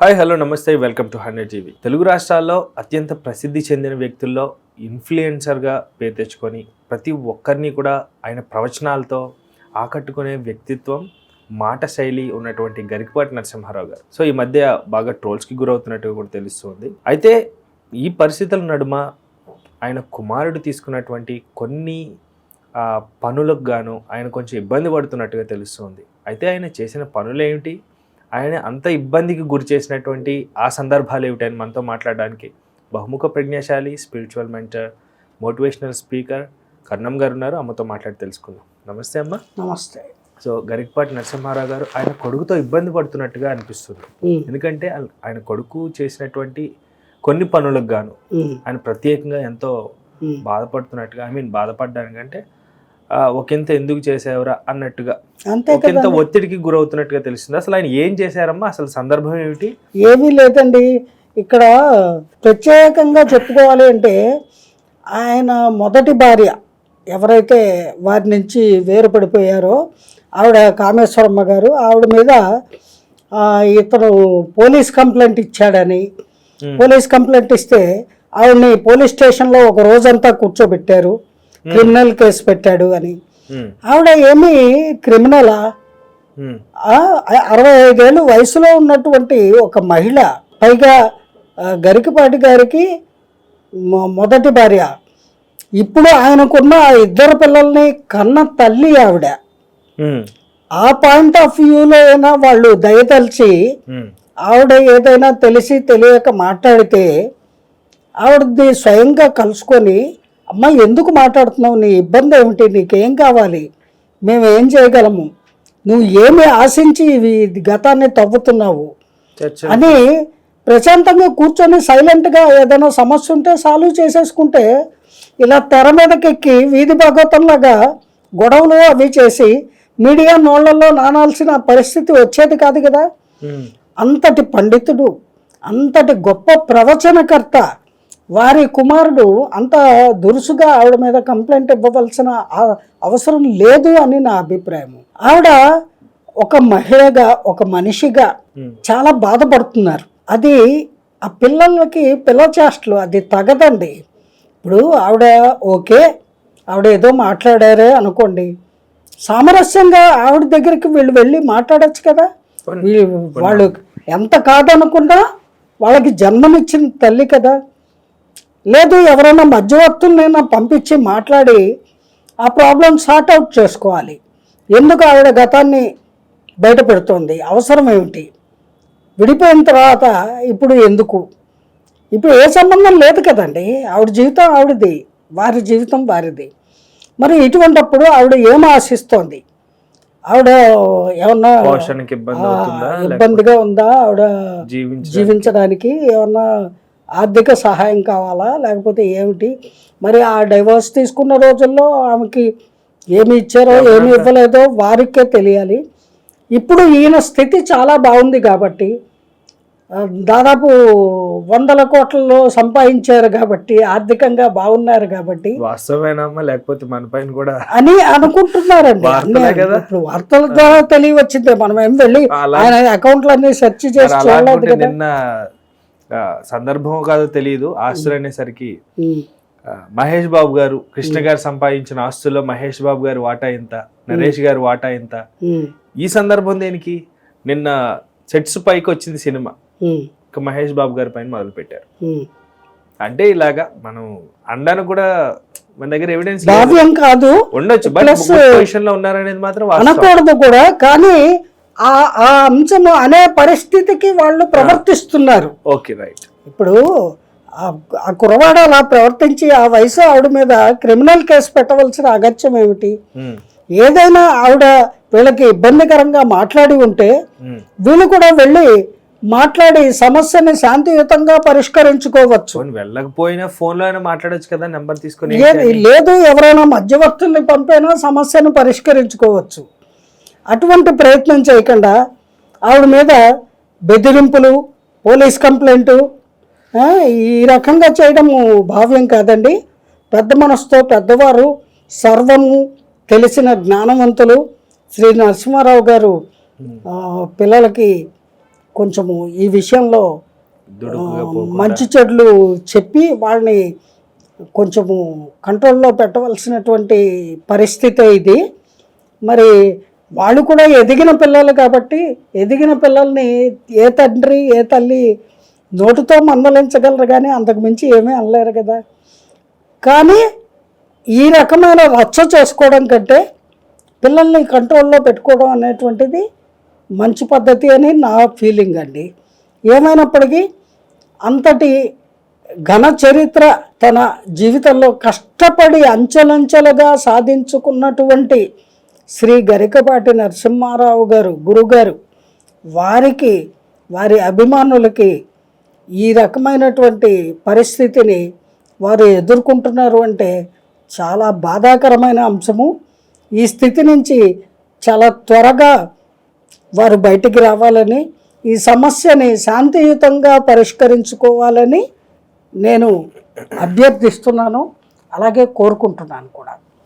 Hi hello నమస్తే welcome to hundred TV. Telugu రాష్ట్రాల్లో అత్యంత ప్రసిద్ధి చెందిన వ్యక్తుల్లో ఇన్ఫ్లుయెన్సర్గా పేరు తెచ్చుకొని ప్రతి ఒక్కరిని కూడా ఆయన ప్రవచనాలతో ఆకట్టుకునే వ్యక్తిత్వం మాట శైలి ఉన్నటువంటి గరికపాటి నరసింహారావు గారు. సో ఈ మధ్య బాగా ట్రోల్స్కి గురవుతున్నట్టుగా కూడా తెలుస్తుంది. అయితే ఈ పరిస్థితుల నడుమ ఆయన కుమారుడు తీసుకున్నటువంటి కొన్ని పనులకు గాను ఆయన కొంచెం ఇబ్బంది పడుతున్నట్టుగా తెలుస్తుంది. అయితే ఆయన చేసిన పనులు ఏమిటి ఆయన అంత ఇబ్బందికి గురి చేసినటువంటి ఆ సందర్భాలు ఏమిటని మనతో మాట్లాడడానికి బహుముఖ ప్రజ్ఞాశాలి spiritual mentor motivational speaker Karnam గారు ఉన్నారు. అమ్మతో మాట్లాడి తెలుసుకుందాం. నమస్తే అమ్మ. నమస్తే. సో గరికపాటి నరసింహారావు గారు ఆయన కొడుకుతో ఇబ్బంది పడుతున్నట్టుగా అనిపిస్తుంది. ఎందుకంటే ఆయన- కొడుకు చేసినటువంటి కొన్ని పనులకు గాను ఆయన ప్రత్యేకంగా ఎంతో. బాధపడుతున్నట్టుగా ఐ మీన్ బాధపడడానికంటే ఒకంత ఎందుకు చేసేవరా అన్నట్టుగా. అంతే ఒకంత ఒత్తిడికి గురవుతున్నట్టుగా తెలుస్తుంది అసలు ఆయన ఏం చేశారమ్మా? అసలు సందర్భం ఏమిటి? ఏమీ లేదండి. ఇక్కడ ప్రత్యేకంగా చెప్పుకోవాలి అంటే ఆయన మొదటి భార్య ఎవరైతే వారి నుంచి వేరుపడిపోయారో ఆవిడ కామేశ్వరమ్మ గారు ఆవిడ మీద ఇతను పోలీస్ కంప్లైంట్ ఇచ్చాడని. పోలీస్ కంప్లైంట్ ఇస్తే ఆవిడని పోలీస్ స్టేషన్లో ఒక రోజంతా కూర్చోబెట్టారు. క్రిమినల్ కేసు పెట్టాడు అని. ఆవిడ ఏమీ క్రిమినలా? అరవై ఐదేళ్ళు వయసులో ఉన్నటువంటి ఒక మహిళ పైగా గరికపాటి గారికి మొదటి భార్య. ఇప్పుడు ఆయనకున్న ఆ ఇద్దరు పిల్లల్ని కన్న తల్లి ఆవిడ. ఆ పాయింట్ ఆఫ్ వ్యూలో అయినా వాళ్ళు దయతలిచి ఆవిడ ఏదైనా తెలిసి తెలియక మాట్లాడితే ఆవిడది స్వయంగా కలుసుకొని అమ్మ ఎందుకు మాట్లాడుతున్నావు? నీ ఇబ్బంది ఏమిటి? నీకేం కావాలి? మేము ఏం చేయగలము? నువ్వు ఏమి ఆశించి ఇవి గతాన్ని తవ్వుతున్నావు? అని ప్రశాంతంగా కూర్చొని సైలెంట్గా ఏదైనా సమస్య ఉంటే సాల్వ్ చేసేసుకుంటే ఇలా తెర మీదకెక్కి వీధి భాగవతంలాగా గొడవలు అవి చేసి మీడియా నోళ్ళలో నానాల్సిన పరిస్థితి వచ్చేది కాదు కదా. అంతటి పండితుడు అంతటి గొప్ప ప్రవచనకర్త వారి కుమారుడు అంత దురుసుగా ఆవిడ మీద కంప్లైంట్ ఇవ్వవలసిన అవసరం లేదు అని నా అభిప్రాయం ఆవిడ ఒక మహిళగా ఒక మనిషిగా చాలా బాధపడుతున్నారు. అది ఆ పిల్లలకి పిల్ల చేష్టలు అది తగదండి. ఇప్పుడు ఆవిడ ఓకే ఆవిడ ఏదో మాట్లాడారే అనుకోండి. సామరస్యంగా ఆవిడ దగ్గరికి వీళ్ళు వెళ్ళి మాట్లాడొచ్చు కదా. వాళ్ళు ఎంత కాదనుకున్నా వాళ్ళకి జన్మనిచ్చిన తల్లి కదా. లేదు ఎవరైనా మధ్యవర్తులనైనా పంపించి మాట్లాడి ఆ ప్రాబ్లం సార్ట్ అవుట్ చేసుకోవాలి. ఎందుకు ఆవిడ గతాన్ని బయట పెడుతోంది? అవసరం ఏమిటి? విడిపోయిన తర్వాత ఇప్పుడు ఎందుకు? ఇప్పుడు ఏ సంబంధం లేదు కదండి. ఆవిడ జీవితం ఆవిడది వారి జీవితం వారిది. మరి ఇటువంటప్పుడు ఆవిడ ఏం ఆశిస్తోంది? ఆవిడ ఏమన్నా ఇబ్బందిగా ఉందా? ఆవిడ జీవించ జీవించడానికి ఏమన్నా ఆర్థిక సహాయం కావాలా? లేకపోతే ఏమిటి? మరి ఆ డైవర్స్ తీసుకున్న రోజుల్లో ఆమెకి ఏమి ఇచ్చారో ఏమి ఇవ్వలేదో వారికే తెలియాలి. ఇప్పుడు ఈయన స్థితి చాలా బాగుంది కాబట్టి దాదాపు వందల కోట్లలో సంపాదించారు కాబట్టి ఆర్థికంగా బాగున్నారు కాబట్టి లేకపోతే మన పైన కూడా అని అనుకుంటున్నారండి? ఇప్పుడు వార్తల ద్వారా తెలియవచ్చింది. మనం ఏం వెళ్ళి ఆయన అకౌంట్లన్నీ సెర్చ్ చేసి చూడలేదు కదా. నిన్న సందర్భం కాదో తెలియదు ఆస్తులు అనేసరికి మహేష్ బాబు గారు కృష్ణ గారు సంపాదించిన ఆస్తుల్లో మహేష్ బాబు గారి వాటా ఎంత నరేష్ గారి వాటా ఎంత. ఈ సందర్భం దేనికి? నిన్న సెట్స్ పైకి వచ్చింది సినిమా. మహేష్ బాబు గారి పైన మొదలు పెట్టారు. అంటే ఇలాగా మనం అండానికి కూడా మన దగ్గర ఎవిడెన్స్ కాదు. ఉండొచ్చు బట్ Plus- పొజిషన్లో ఉన్నారనేది మాత్రం అనకూడదు కూడా కానీ ఆ ఆ అంశము అనే పరిస్థితికి వాళ్ళు ప్రవర్తిస్తున్నారు. Okay right. ఇప్పుడు ఆ- కురవాడు అలా ప్రవర్తించి ఆ వయసు ఆవిడ మీద క్రిమినల్ కేసు పెట్టవలసిన అగత్యం ఏమిటి? ఏదైనా ఆవిడ వీళ్ళకి ఇబ్బందికరంగా మాట్లాడి ఉంటే వీళ్ళు కూడా వెళ్ళి మాట్లాడి సమస్యని శాంతియుతంగా పరిష్కరించుకోవచ్చు. వెళ్ళకపోయినా ఫోన్లో అయినా మాట్లాడొచ్చు కదా నెంబర్ తీసుకొని లేదు ఎవరైనా మధ్యవర్తుల్ని పంపైనా సమస్యను పరిష్కరించుకోవచ్చు. అటువంటి ప్రయత్నం చేయకుండా ఆవిడ మీద బెదిరింపులు పోలీస్ కంప్లైంట్ ఈ రకంగా చేయడము భావ్యం కాదండి. పెద్ద మనసుతో పెద్దవారు సర్వము తెలిసిన జ్ఞానవంతులు శ్రీ నరసింహారావు గారు పిల్లలకి కొంచెము ఈ విషయంలో మంచి చెడులు చెప్పి వాళ్ళని కొంచెము కంట్రోల్లో పెట్టవలసినటువంటి పరిస్థితి ఇది. మరి వాళ్ళు కూడా ఎదిగిన పిల్లలు కాబట్టి ఎదిగిన పిల్లల్ని ఏ తండ్రి ఏ తల్లి నోటితో మందలించగలరు కానీ అంతకు మించి ఏమీ అనలేరు కదా. కానీ ఈ రకమైన రచ్చ చేసుకోవడం కంటే పిల్లల్ని కంట్రోల్లో పెట్టుకోవడం అనేటువంటిది మంచి పద్ధతి అని నా ఫీలింగ్ అండి. ఏమైనప్పటికీ అంతటి ఘన చరిత్ర తన జీవితంలో కష్టపడి అంచెలంచెలుగా సాధించుకున్నటువంటి శ్రీ గరికపాటి నరసింహారావు గారు గురుగారు వారికి వారి అభిమానులకి ఈ రకమైనటువంటి పరిస్థితిని వారు ఎదుర్కొంటున్నారు అంటే చాలా బాధాకరమైన అంశము. ఈ స్థితి నుంచి చాలా త్వరగా వారు బయటికి రావాలని ఈ సమస్యని శాంతియుతంగా పరిష్కరించుకోవాలని నేను అభ్యర్థిస్తున్నాను. అలాగే కోరుకుంటున్నాను కూడా.